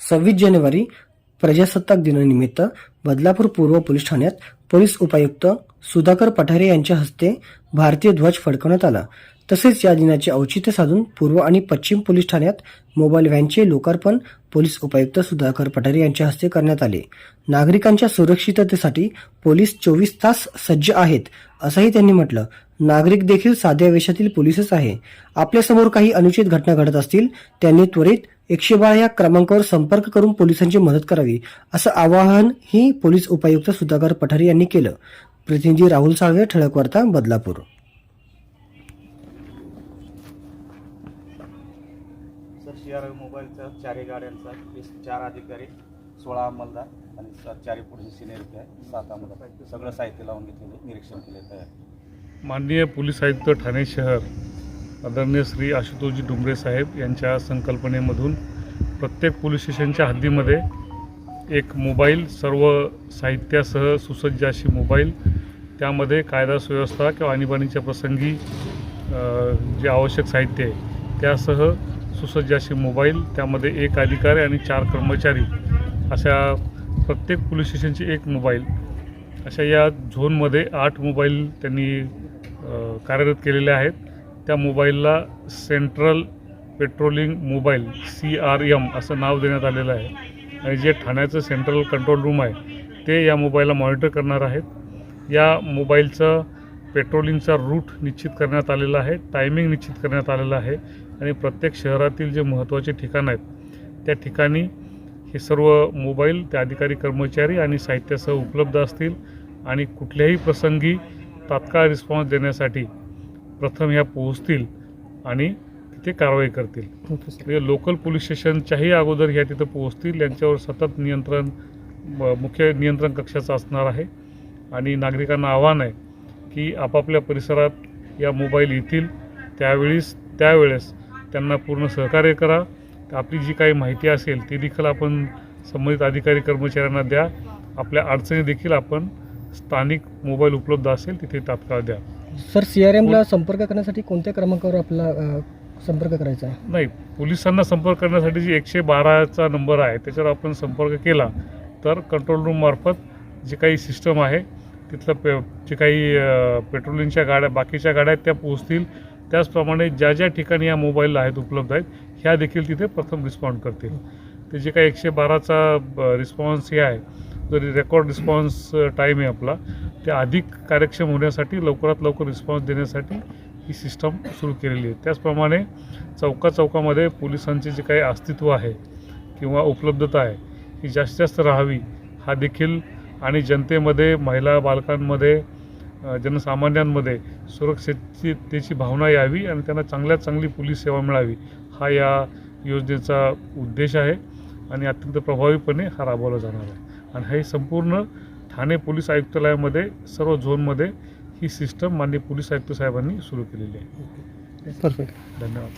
सव्वीस जानेवारी प्रजासत्ताक दिनानिमित्त बदलापूर पूर्व पोलीस ठाण्यात पोलीस उपायुक्त सुधाकर पठारे यांच्या हस्ते भारतीय ध्वज फडकवण्यात आला. तसेच या दिनाचे औचित्य साधून पूर्व आणि पश्चिम पोलीस ठाण्यात मोबाईल व्हॅनचे लोकार्पण पोलीस उपायुक्त सुधाकर पठारे यांच्या हस्ते करण्यात आले. नागरिकांच्या सुरक्षिततेसाठी पोलीस चोवीस तास सज्ज आहेत असंही त्यांनी म्हटलं. नागरिक देखील साध्या वेशातील पोलीसच आहे. आपल्यासमोर काही अनुचित घटना घडत असतील त्यांनी त्वरित एकशे बारा या क्रमांकावर संपर्क करून पोलिसांची मदत करावी असं आवाहन ही पोलीस उपायुक्त सुधाकर पठारे यांनी केलं. प्रतिनिधी राहुल साळवे ठळक वार्ता बदलापूर. मोबाईलचा चारही गाड्यांचा चार अधिकारी सोळा अंमलदार आणि चारही पोलीस सिनियरिटी आहे सात अंमलदार. सगळं साहित्य लावून घेतलेले निरीक्षण केले तयार माननीय पोलीस आयुक्त ठाणे शहर आदरणीय श्री आशुतोषजी डुंबरे साहेब यांच्या संकल्पनेमधून प्रत्येक पोलीस स्टेशनच्या हद्दीमध्ये एक मोबाईल सर्व साहित्यासह सुसज्ज अशी मोबाईल त्यामध्ये कायदा सुव्यवस्था किंवा आणीबाणीच्या प्रसंगी जे आवश्यक साहित्य आहे त्यासह सुसज्ज अशी मोबाईल त्यामध्ये एक अधिकारी आणि चार कर्मचारी अशा प्रत्येक पोलीस स्टेशनची एक मोबाईल. अशा या झोनमध्ये आठ मोबाईल त्यांनी कार्यरत केलेले आहेत. त्या मोबाईलला central patrolling mobile C R M असं नाव देण्यात आलेलं आहे. आणि जे ठाण्याचं सेंट्रल कंट्रोल रूम आहे ते या मोबाईलला मॉनिटर करणार आहेत. या मोबाईलचं पेट्रोलिंगचा रूट निश्चित करण्यात आलेला आहे टायमिंग निश्चित करण्यात आलेलं आहे. आणि प्रत्येक शहरातील जे महत्त्वाचे ठिकाणं आहेत त्या ठिकाणी हे सर्व मोबाईल त्या अधिकारी कर्मचारी आणि साहित्यासह उपलब्ध असतील. आणि कुठल्याही प्रसंगी तात्काळ रिस्पॉन्स देण्यासाठी प्रथम ह्या पोहोचतील आणि तिथे कारवाई करतील. म्हणजे लोकल पोलीस स्टेशनच्याही अगोदर ह्या तिथं पोहोचतील. यांच्यावर सतत नियंत्रण म- मुख्य नियंत्रण कक्षाचं असणार आहे. आणि नागरिकांना आव्हान आहे की आपापल्या परिसरात या मोबाईल येतील. त्यावेळीस त्यावेळेस त्यांना पूर्ण सहकार्य करा. आपली जी काही माहिती असेल ती देखील आपण संबंधित अधिकारी कर्मचाऱ्यांना द्या. आपल्या अडचणी देखील आपण स्थानिक मोबाईल उपलब्ध असेल तिथे तात्काळ द्या. सर सी आर एमला संपर्क करण्यासाठी कोणत्या क्रमांकावर आपला अ, संपर्क करायचा आहे? नाही पोलिसांना संपर्क करण्यासाठी जी एकशे बाराचा नंबर आहे त्याच्यावर आपण संपर्क केला तर कंट्रोल रूममार्फत जी काही सिस्टम आहे तिथलं पे जे काही अ, पेट्रोलिंगच्या गाड्या बाकीच्या गाड्या आहेत त्या पोहोचतील. त्याचप्रमाणे ज्या ज्या ठिकाणी या मोबाईल आहेत उपलब्ध आहेत ह्या देखील तिथे प्रथम रिस्पॉन्ड करतील. ते जे काही एकशे बाराचा रिस्पॉन्स हे आहे जरी रेकॉर्ड रिस्पॉन्स टाईम आहे आपला ते अधिक कार्यक्षम होण्यासाठी लवकरात लवकर रिस्पॉन्स देण्यासाठी ही सिस्टम सुरू केलेली आहे. त्याचप्रमाणे चौका चौकामध्ये पोलिसांचे जे काही अस्तित्व आहे किंवा उपलब्धता आहे ही जास्तीत जास्त राहावी हा देखील आणि जनतेमध्ये महिला बालकांमध्ये जनसामान्यांमध्ये सुरक्षिततेची भावना यावी आणि त्यांना चांगल्यात चांगली पोलीस सेवा मिळावी हा या योजनेचा उद्देश आहे आणि अत्यंत प्रभावीपणे हा राबवला जाणार आहे. आणि हे संपूर्ण ठाणे पोलीस आयुक्तालयामध्ये सर्व झोनमध्ये ही सिस्टम माननीय पोलीस आयुक्त साहेबांनी सुरू केलेली आहे. परफेक्ट धन्यवाद.